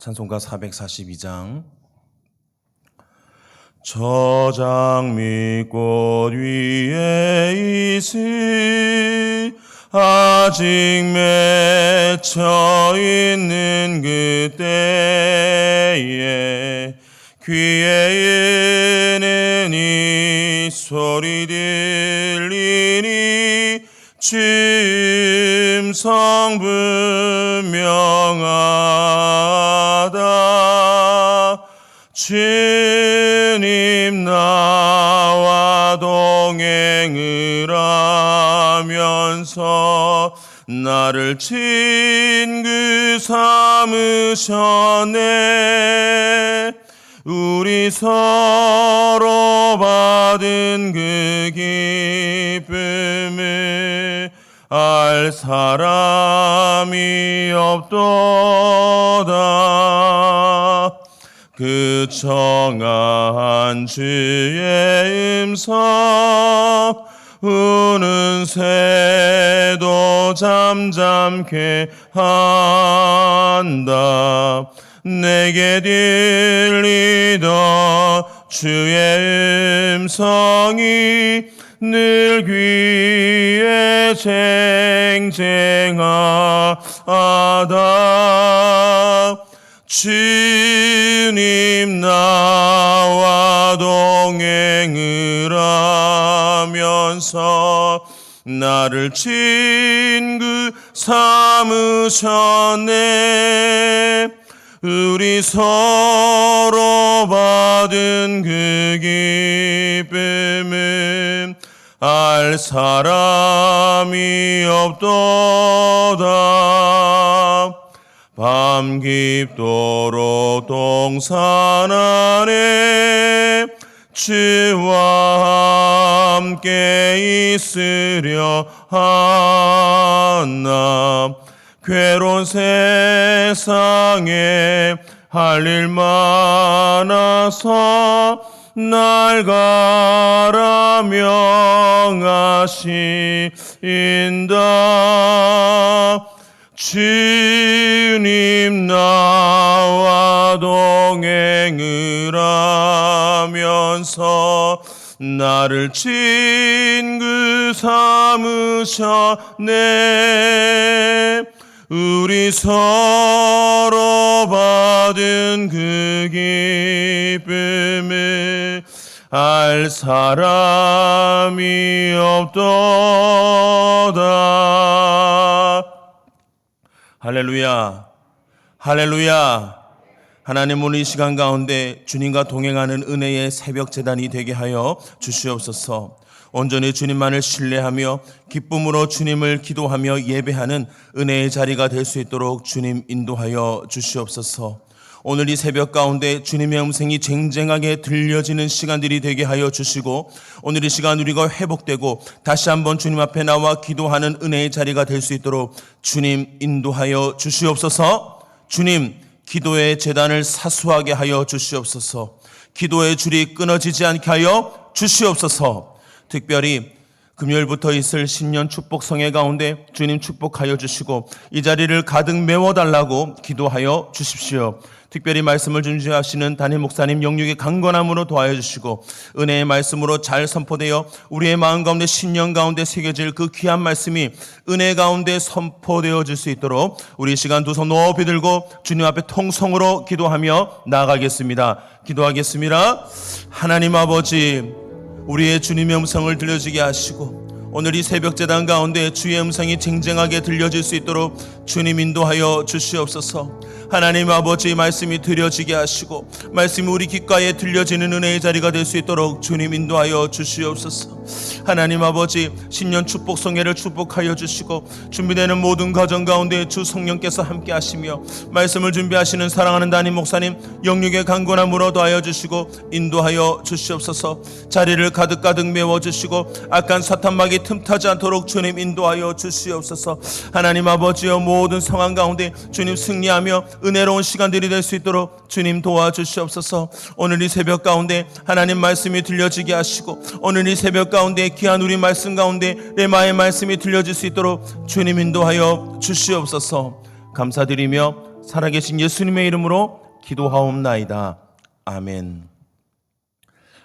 찬송가 442장. 저 장미꽃 위에 있으 아직 맺혀 있는 그때에 귀에는 이 소리 들리니 짐성 분명하다. 주님 나와 동행을 하면서 나를 친구 삼으셨네. 우리 서로 받은 그 기쁨을 알 사람이 없도다. 그 청한 주의 음성 우는 새도 잠잠케 한다. 내게 들리던 주의 음성이 늘 귀에 쟁쟁하다. 주님 나와 동행을 하면서 나를 친구 삼으셨네 우리 서로 받은 그 기쁨은 알 사람이 없도다. 밤 깊도록 동산 안에 주와 함께 있으려 하나. 괴로운 세상에 할 일 많아서 날 가라 명하신다. 주님 나와 동행을 하면서 나를 친구 삼으셨네. 우리 서로 받은 그 기쁨을 알 사람이 없도다 할렐루야 할렐루야 하나님 오늘 이 시간 가운데 주님과 동행하는 은혜의 새벽 재단이 되게 하여 주시옵소서. 온전히 주님만을 신뢰하며 기쁨으로 주님을 기도하며 예배하는 은혜의 자리가 될 수 있도록 주님 인도하여 주시옵소서. 오늘 이 새벽 가운데 주님의 음성이 쟁쟁하게 들려지는 시간들이 되게 하여 주시고 오늘 이 시간 우리가 회복되고 다시 한번 주님 앞에 나와 기도하는 은혜의 자리가 될 수 있도록 주님 인도하여 주시옵소서. 주님 기도의 재단을 사수하게 하여 주시옵소서. 기도의 줄이 끊어지지 않게 하여 주시옵소서. 특별히 금요일부터 있을 신년 축복 성회 가운데 주님 축복하여 주시고 이 자리를 가득 메워 달라고 기도하여 주십시오. 특별히 말씀을 준비하시는 담임 목사님 영육의 강건함으로 도와여 주시고 은혜의 말씀으로 잘 선포되어 우리의 마음 가운데 신령 가운데 새겨질 그 귀한 말씀이 은혜 가운데 선포되어 질 수 있도록 우리 이 시간 두 손 높이 들고 주님 앞에 통성으로 기도하며 나아가겠습니다. 기도하겠습니다. 하나님 아버지 우리의 주님의 음성을 들려주게 하시고 오늘 이 새벽 재단 가운데 주의 음성이 쟁쟁하게 들려질 수 있도록 주님 인도하여 주시옵소서. 하나님 아버지 말씀이 들려지게 하시고 말씀이 우리 귓가에 들려지는 은혜의 자리가 될 수 있도록 주님 인도하여 주시옵소서. 하나님 아버지 신년 축복 성회를 축복하여 주시고 준비되는 모든 가정 가운데 주 성령께서 함께 하시며 말씀을 준비하시는 사랑하는 담임 목사님 영육의 강건함으로 더하여 주시고 인도하여 주시옵소서. 자리를 가득 가득 메워 주시고 악한 사탄막이 틈타지 않도록 주님 인도하여 주시옵소서. 하나님 아버지여 모든 상황 가운데 주님 승리하며 은혜로운 시간들이 될 수 있도록 주님 도와주시옵소서. 오늘 이 새벽 가운데 하나님 말씀이 들려지게 하시고 오늘 이 새벽 가운데 귀한 우리 말씀 가운데 레마의 말씀이 들려질 수 있도록 주님 인도하여 주시옵소서. 감사드리며 살아계신 예수님의 이름으로 기도하옵나이다. 아멘.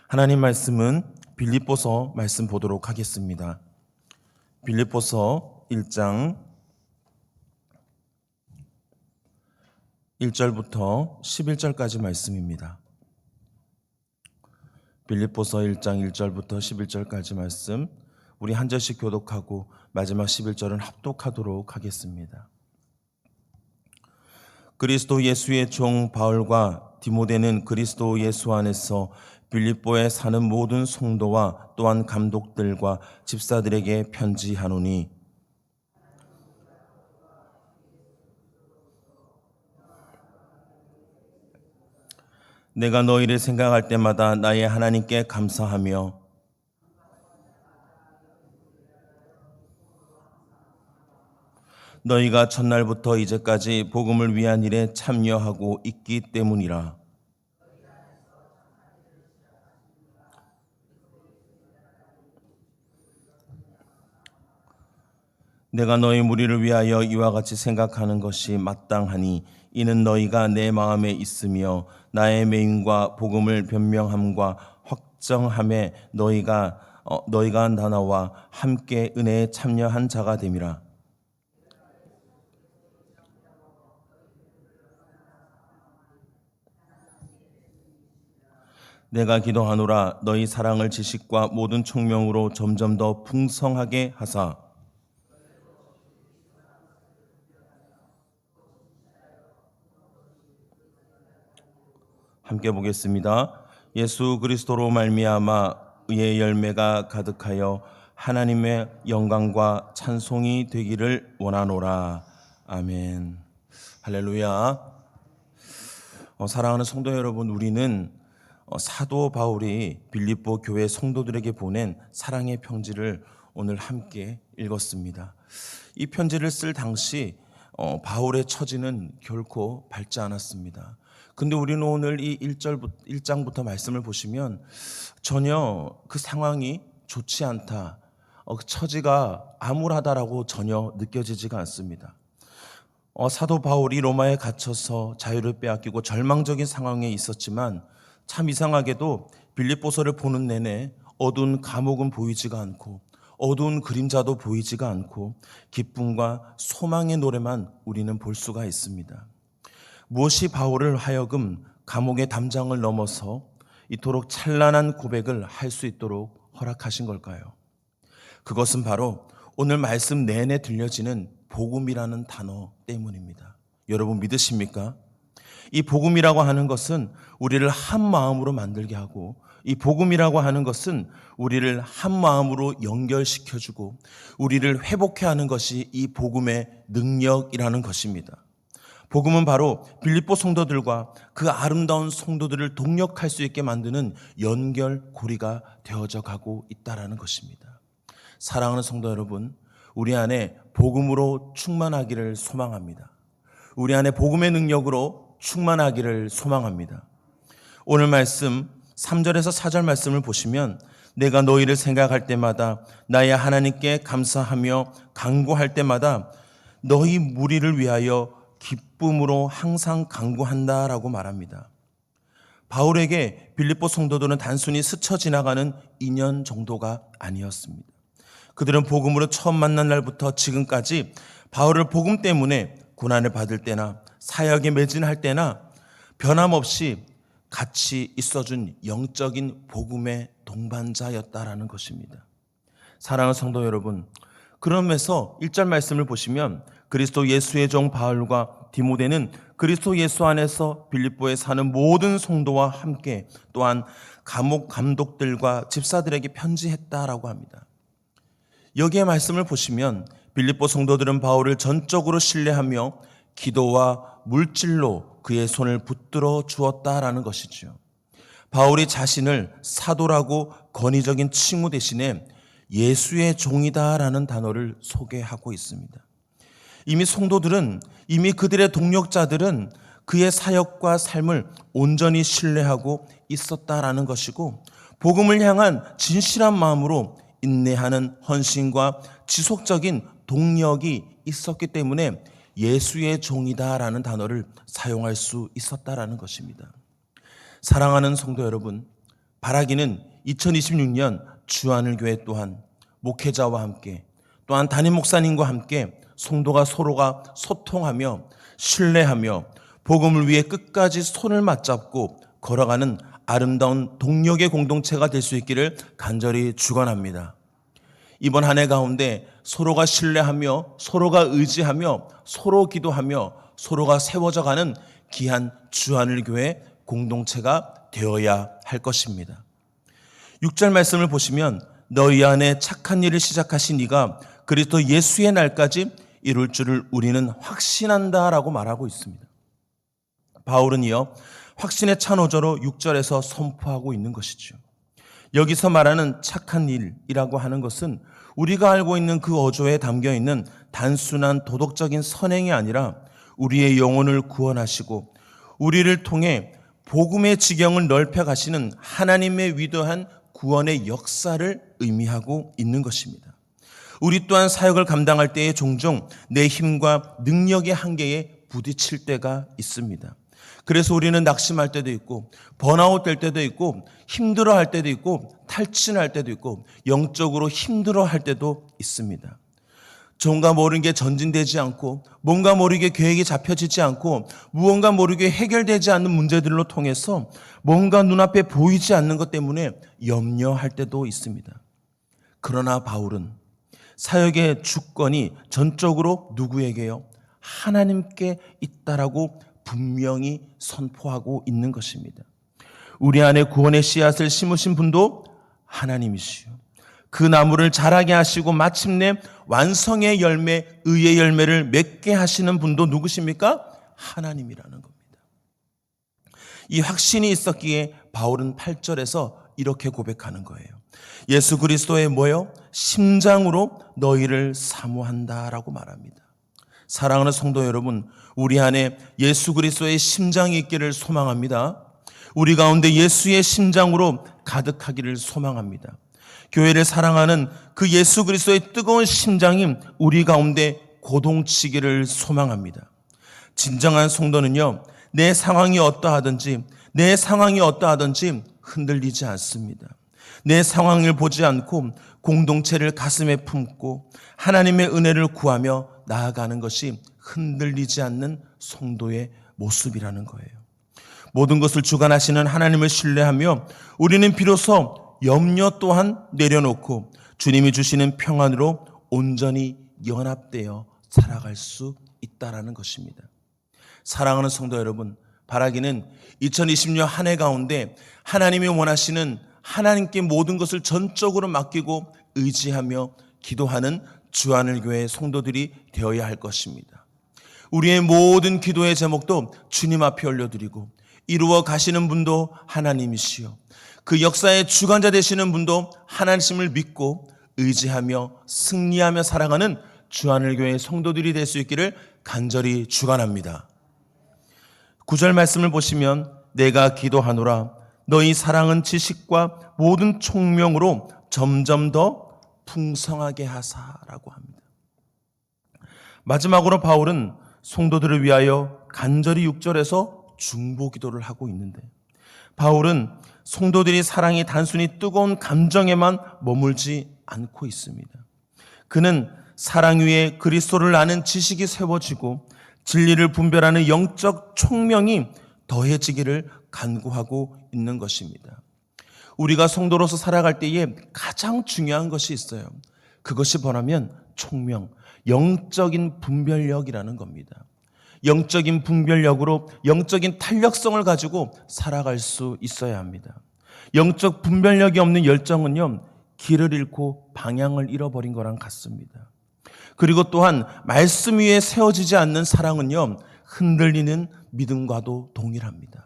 하나님 말씀은 빌립보서 말씀 보도록 하겠습니다. 빌립보서 1장 1절부터 11절까지 말씀입니다. 빌립보서 1장 1절부터 11절까지 말씀 우리 한 절씩 교독하고 마지막 11절은 합독하도록 하겠습니다. 그리스도 예수의 종 바울과 디모데는 그리스도 예수 안에서 빌립보에 사는 모든 성도와 또한 감독들과 집사들에게 편지하노니 내가 너희를 생각할 때마다 나의 하나님께 감사하며 너희가 첫날부터 이제까지 복음을 위한 일에 참여하고 있기 때문이라. 내가 너희 무리를 위하여 이와 같이 생각하는 것이 마땅하니 이는 너희가 내 마음에 있으며 나의 메인과 복음을 변명함과 확정함에 너희가 어, 너희가 나나와 함께 은혜에 참여한 자가 됨이라. 내가 기도하노라 너희 사랑을 지식과 모든 총명으로 점점 더 풍성하게 하사 함께 보겠습니다. 예수 그리스도로 말미암아 의의 열매가 가득하여 하나님의 영광과 찬송이 되기를 원하노라. 아멘. 할렐루야. 어, 사랑하는 성도 여러분, 우리는 어, 사도 바울이 빌립보 교회 성도들에게 보낸 사랑의 편지를 오늘 함께 읽었습니다. 이 편지를 쓸 당시 어, 바울의 처지는 결코 밝지 않았습니다. 근데 우리는 오늘 이 1절부터 1장부터 말씀을 보시면 전혀 그 상황이 좋지 않다. 어, 그 처지가 암울하다라고 전혀 느껴지지가 않습니다. 어, 사도 바울이 로마에 갇혀서 자유를 빼앗기고 절망적인 상황에 있었지만 참 이상하게도 빌립보서를 보는 내내 어두운 감옥은 보이지가 않고 어두운 그림자도 보이지가 않고 기쁨과 소망의 노래만 우리는 볼 수가 있습니다. 무엇이 바울을 하여금 감옥의 담장을 넘어서 이토록 찬란한 고백을 할 수 있도록 허락하신 걸까요? 그것은 바로 오늘 말씀 내내 들려지는 복음이라는 단어 때문입니다. 여러분 믿으십니까? 이 복음이라고 하는 것은 우리를 한 마음으로 만들게 하고 이 복음이라고 하는 것은 우리를 한 마음으로 연결시켜주고 우리를 회복해 하는 것이 이 복음의 능력이라는 것입니다. 복음은 바로 빌립보 성도들과 그 아름다운 성도들을 동력할 수 있게 만드는 연결고리가 되어져 가고 있다라는 것입니다. 사랑하는 성도 여러분, 우리 안에 복음으로 충만하기를 소망합니다. 우리 안에 복음의 능력으로 충만하기를 소망합니다. 오늘 말씀 3절에서 4절 말씀을 보시면 내가 너희를 생각할 때마다 나의 하나님께 감사하며 간구할 때마다 너희 무리를 위하여 기쁨으로 항상 강구한다라고 말합니다. 바울에게 빌립보 성도들은 단순히 스쳐 지나가는 인연 정도가 아니었습니다. 그들은 복음으로 처음 만난 날부터 지금까지 바울을 복음 때문에 고난을 받을 때나 사역에 매진할 때나 변함없이 같이 있어준 영적인 복음의 동반자였다라는 것입니다. 사랑하는 성도 여러분, 그러면서 1절 말씀을 보시면 그리스도 예수의 종 바울과 디모데는 그리스도 예수 안에서 빌립보에 사는 모든 성도와 함께 또한 감옥 감독들과 집사들에게 편지했다라고 합니다. 여기에 말씀을 보시면 빌립보 성도들은 바울을 전적으로 신뢰하며 기도와 물질로 그의 손을 붙들어 주었다라는 것이죠. 바울이 자신을 사도라고 권위적인 칭후 대신에 예수의 종이다라는 단어를 소개하고 있습니다. 이미 성도들은 이미 그들의 동력자들은 그의 사역과 삶을 온전히 신뢰하고 있었다라는 것이고 복음을 향한 진실한 마음으로 인내하는 헌신과 지속적인 동력이 있었기 때문에 예수의 종이다라는 단어를 사용할 수 있었다라는 것입니다. 사랑하는 성도 여러분, 바라기는 2026년 주안을 교회 또한 목회자와 함께 또한 담임 목사님과 함께 성도가 서로가 소통하며 신뢰하며 복음을 위해 끝까지 손을 맞잡고 걸어가는 아름다운 동력의 공동체가 될 수 있기를 간절히 축원합니다. 이번 한 해 가운데 서로가 신뢰하며 서로가 의지하며 서로 기도하며 서로가 세워져 가는 귀한 주하늘 교회 공동체가 되어야 할 것입니다. 6절 말씀을 보시면 너희 안에 착한 일을 시작하신 이가 그리스도 예수의 날까지 이룰 줄을 우리는 확신한다라고 말하고 있습니다. 바울은 이어 확신의 찬호저로 6절에서 선포하고 있는 것이죠. 여기서 말하는 착한 일이라고 하는 것은 우리가 알고 있는 그 어조에 담겨 있는 단순한 도덕적인 선행이 아니라 우리의 영혼을 구원하시고 우리를 통해 복음의 지경을 넓혀 가시는 하나님의 위대한 구원의 역사를 의미하고 있는 것입니다. 우리 또한 사역을 감당할 때에 종종 내 힘과 능력의 한계에 부딪힐 때가 있습니다. 그래서 우리는 낙심할 때도 있고 번아웃 될 때도 있고 힘들어 할 때도 있고 탈진할 때도 있고 영적으로 힘들어 할 때도 있습니다. 뭔가 모르게 전진되지 않고 뭔가 모르게 계획이 잡혀지지 않고 무언가 모르게 해결되지 않는 문제들로 통해서 뭔가 눈앞에 보이지 않는 것 때문에 염려할 때도 있습니다. 그러나 바울은 사역의 주권이 전적으로 누구에게요? 하나님께 있다라고 분명히 선포하고 있는 것입니다. 우리 안에 구원의 씨앗을 심으신 분도 하나님이시요. 그 나무를 자라게 하시고 마침내 완성의 열매, 의의 열매를 맺게 하시는 분도 누구십니까? 하나님이라는 겁니다. 이 확신이 있었기에 바울은 8절에서 이렇게 고백하는 거예요. 예수 그리스도의 뭐요? 심장으로 너희를 사모한다라고 말합니다. 사랑하는 성도 여러분, 우리 안에 예수 그리스도의 심장이 있기를 소망합니다. 우리 가운데 예수의 심장으로 가득하기를 소망합니다. 교회를 사랑하는 그 예수 그리스도의 뜨거운 심장이 우리 가운데 고동치기를 소망합니다. 진정한 성도는요, 내 상황이 어떠하든지, 내 상황이 어떠하든지 흔들리지 않습니다. 내 상황을 보지 않고 공동체를 가슴에 품고 하나님의 은혜를 구하며 나아가는 것이 흔들리지 않는 성도의 모습이라는 거예요. 모든 것을 주관하시는 하나님을 신뢰하며 우리는 비로소 염려 또한 내려놓고 주님이 주시는 평안으로 온전히 연합되어 살아갈 수 있다라는 것입니다. 사랑하는 성도 여러분, 바라기는 2020년 한 해 가운데 하나님이 원하시는 하나님께 모든 것을 전적으로 맡기고 의지하며 기도하는 주안을 교회 성도들이 되어야 할 것입니다. 우리의 모든 기도의 제목도 주님 앞에 올려드리고 이루어 가시는 분도 하나님이시요. 그 역사의 주관자 되시는 분도 하나님을 믿고 의지하며 승리하며 살아가는 주안을 교회 성도들이 될 수 있기를 간절히 주관합니다. 구절 말씀을 보시면 내가 기도하노라 너희 사랑은 지식과 모든 총명으로 점점 더 풍성하게 하사라고 합니다. 마지막으로 바울은 성도들을 위하여 간절히 6절에서 중보 기도를 하고 있는데 바울은 성도들이 사랑이 단순히 뜨거운 감정에만 머물지 않고 있습니다. 그는 사랑 위에 그리스도를 아는 지식이 세워지고 진리를 분별하는 영적 총명이 더해지기를 간구하고 있는 것입니다. 우리가 성도로서 살아갈 때에 가장 중요한 것이 있어요. 그것이 뭐냐면 총명, 영적인 분별력이라는 겁니다. 영적인 분별력으로 영적인 탄력성을 가지고 살아갈 수 있어야 합니다. 영적 분별력이 없는 열정은요, 길을 잃고 방향을 잃어버린 거랑 같습니다. 그리고 또한 말씀 위에 세워지지 않는 사랑은요, 흔들리는 믿음과도 동일합니다.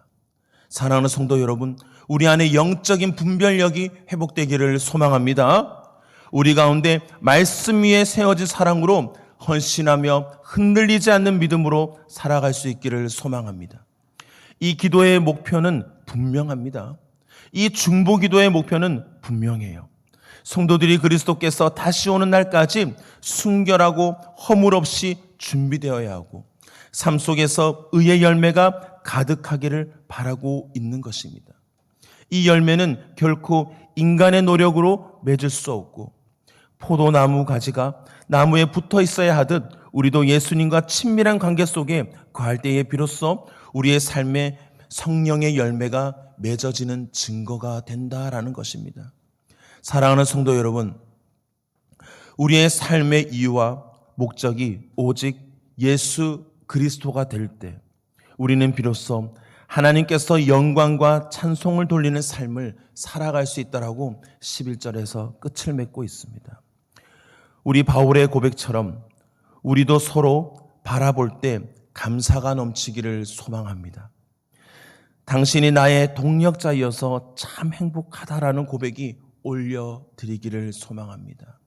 사랑하는 성도 여러분, 우리 안에 영적인 분별력이 회복되기를 소망합니다. 우리 가운데 말씀 위에 세워진 사랑으로 헌신하며 흔들리지 않는 믿음으로 살아갈 수 있기를 소망합니다. 이 기도의 목표는 분명합니다. 이 중보 기도의 목표는 분명해요. 성도들이 그리스도께서 다시 오는 날까지 순결하고 허물 없이 준비되어야 하고 삶 속에서 의의 열매가 가득하기를 바라고 있는 것입니다. 이 열매는 결코 인간의 노력으로 맺을 수 없고 포도나무 가지가 나무에 붙어 있어야 하듯 우리도 예수님과 친밀한 관계 속에 거할 때에 비로소 우리의 삶에 성령의 열매가 맺어지는 증거가 된다라는 것입니다. 사랑하는 성도 여러분, 우리의 삶의 이유와 목적이 오직 예수 그리스도가 될 때 우리는 비로소 하나님께서 영광과 찬송을 돌리는 삶을 살아갈 수 있다라고 11절에서 끝을 맺고 있습니다. 우리 바울의 고백처럼 우리도 서로 바라볼 때 감사가 넘치기를 소망합니다. 당신이 나의 동력자이어서 참 행복하다라는 고백이 올려드리기를 소망합니다.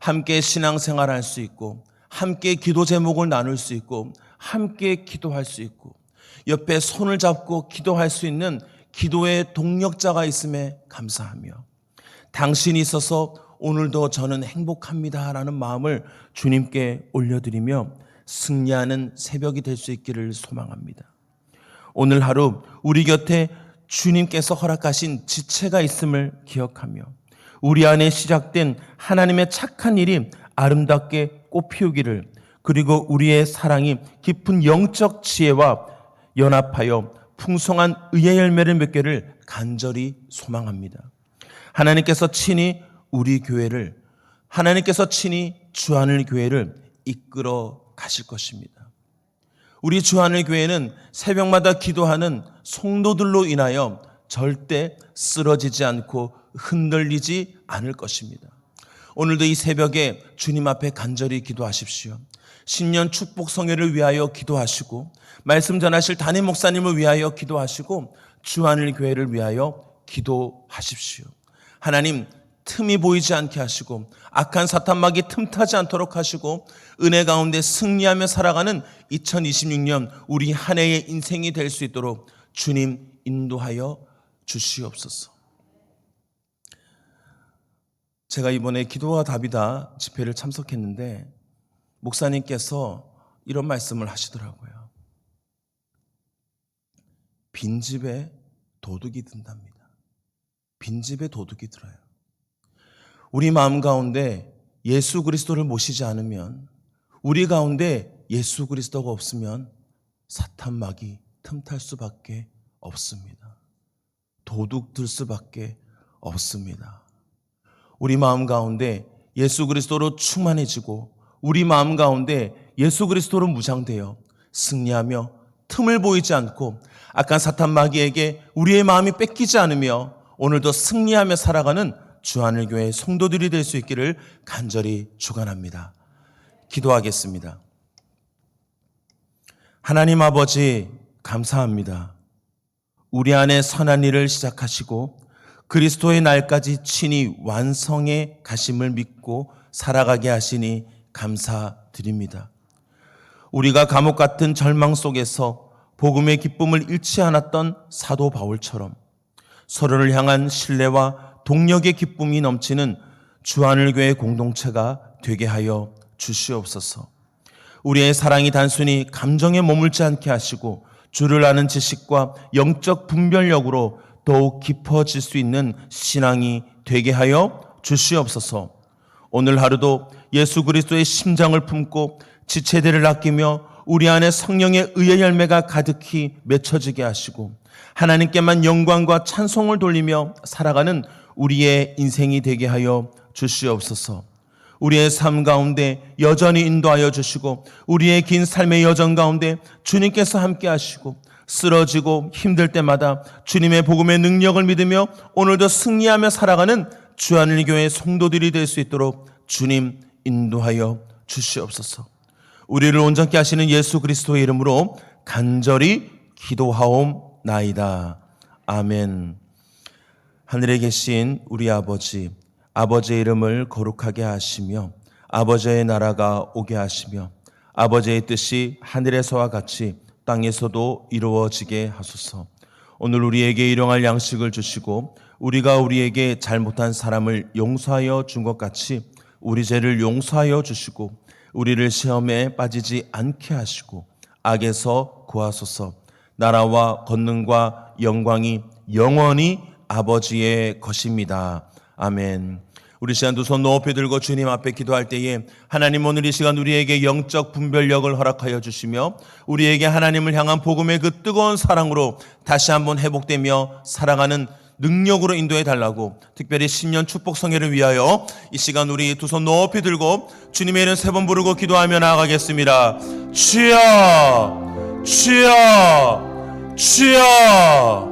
함께 신앙생활 할 수 있고, 함께 기도 제목을 나눌 수 있고, 함께 기도할 수 있고, 옆에 손을 잡고 기도할 수 있는 기도의 동력자가 있음에 감사하며, 당신이 있어서 오늘도 저는 행복합니다 라는 마음을 주님께 올려드리며 승리하는 새벽이 될 수 있기를 소망합니다. 오늘 하루 우리 곁에 주님께서 허락하신 지체가 있음을 기억하며 우리 안에 시작된 하나님의 착한 일이 아름답게 꽃피우기를 그리고 우리의 사랑이 깊은 영적 지혜와 연합하여 풍성한 의의 열매를 맺기를 간절히 소망합니다. 하나님께서 친히 우리 교회를 하나님께서 친히 주하늘 교회를 이끌어 가실 것입니다. 우리 주하늘 교회는 새벽마다 기도하는 성도들로 인하여 절대 쓰러지지 않고 흔들리지 않을 것입니다. 오늘도 이 새벽에 주님 앞에 간절히 기도하십시오. 신년 축복 성회를 위하여 기도하시고 말씀 전하실 담임 목사님을 위하여 기도하시고 주하늘 교회를 위하여 기도하십시오. 하나님 틈이 보이지 않게 하시고 악한 사탄막이 틈타지 않도록 하시고 은혜 가운데 승리하며 살아가는 2026년 우리 한 해의 인생이 될 수 있도록 주님 인도하여 주시옵소서. 제가 이번에 기도와 답이다 집회를 참석했는데 목사님께서 이런 말씀을 하시더라고요. 빈집에 도둑이 든답니다. 빈집에 도둑이 들어요. 우리 마음 가운데 예수 그리스도를 모시지 않으면 우리 가운데 예수 그리스도가 없으면 사탄 막이 틈탈 수밖에 없습니다. 도둑 들 수밖에 없습니다. 우리 마음 가운데 예수 그리스도로 충만해지고 우리 마음 가운데 예수 그리스도로 무장되어 승리하며 틈을 보이지 않고 악한 사탄 마귀에게 우리의 마음이 뺏기지 않으며 오늘도 승리하며 살아가는 주하늘 교회 성도들이 될 수 있기를 간절히 축원합니다. 기도하겠습니다. 하나님 아버지 감사합니다. 우리 안에 선한 일을 시작하시고 그리스도의 날까지 친히 완성해 가심을 믿고 살아가게 하시니 감사드립니다. 우리가 감옥 같은 절망 속에서 복음의 기쁨을 잃지 않았던 사도 바울처럼 서로를 향한 신뢰와 동력의 기쁨이 넘치는 주하늘교회 공동체가 되게 하여 주시옵소서. 우리의 사랑이 단순히 감정에 머물지 않게 하시고 주를 아는 지식과 영적 분별력으로 더욱 깊어질 수 있는 신앙이 되게 하여 주시옵소서. 오늘 하루도 예수 그리스도의 심장을 품고 지체들을 아끼며 우리 안에 성령의 의의 열매가 가득히 맺혀지게 하시고 하나님께만 영광과 찬송을 돌리며 살아가는 우리의 인생이 되게 하여 주시옵소서. 우리의 삶 가운데 여전히 인도하여 주시고 우리의 긴 삶의 여정 가운데 주님께서 함께 하시고 쓰러지고 힘들 때마다 주님의 복음의 능력을 믿으며 오늘도 승리하며 살아가는 주하늘 교회 성도들이 될 수 있도록 주님 인도하여 주시옵소서. 우리를 온전케 하시는 예수 그리스도의 이름으로 간절히 기도하옵나이다. 아멘. 하늘에 계신 우리 아버지, 아버지의 이름을 거룩하게 하시며 아버지의 나라가 오게 하시며 아버지의 뜻이 하늘에서와 같이 땅에서도 이루어지게 하소서. 오늘 우리에게 일용할 양식을 주시고 우리가 우리에게 잘못한 사람을 용서하여 준 것 같이 우리 죄를 용서하여 주시고 우리를 시험에 빠지지 않게 하시고 악에서 구하소서. 나라와 권능과 영광이 영원히 아버지의 것입니다. 아멘. 우리 시간 두 손 높이 들고 주님 앞에 기도할 때에 하나님 오늘 이 시간 우리에게 영적 분별력을 허락하여 주시며 우리에게 하나님을 향한 복음의 그 뜨거운 사랑으로 다시 한번 회복되며 살아가는 능력으로 인도해 달라고 특별히 신년 축복 성회를 위하여 이 시간 우리 두 손 높이 들고 주님의 이름 세 번 부르고 기도하며 나아가겠습니다. 주여 주여 주여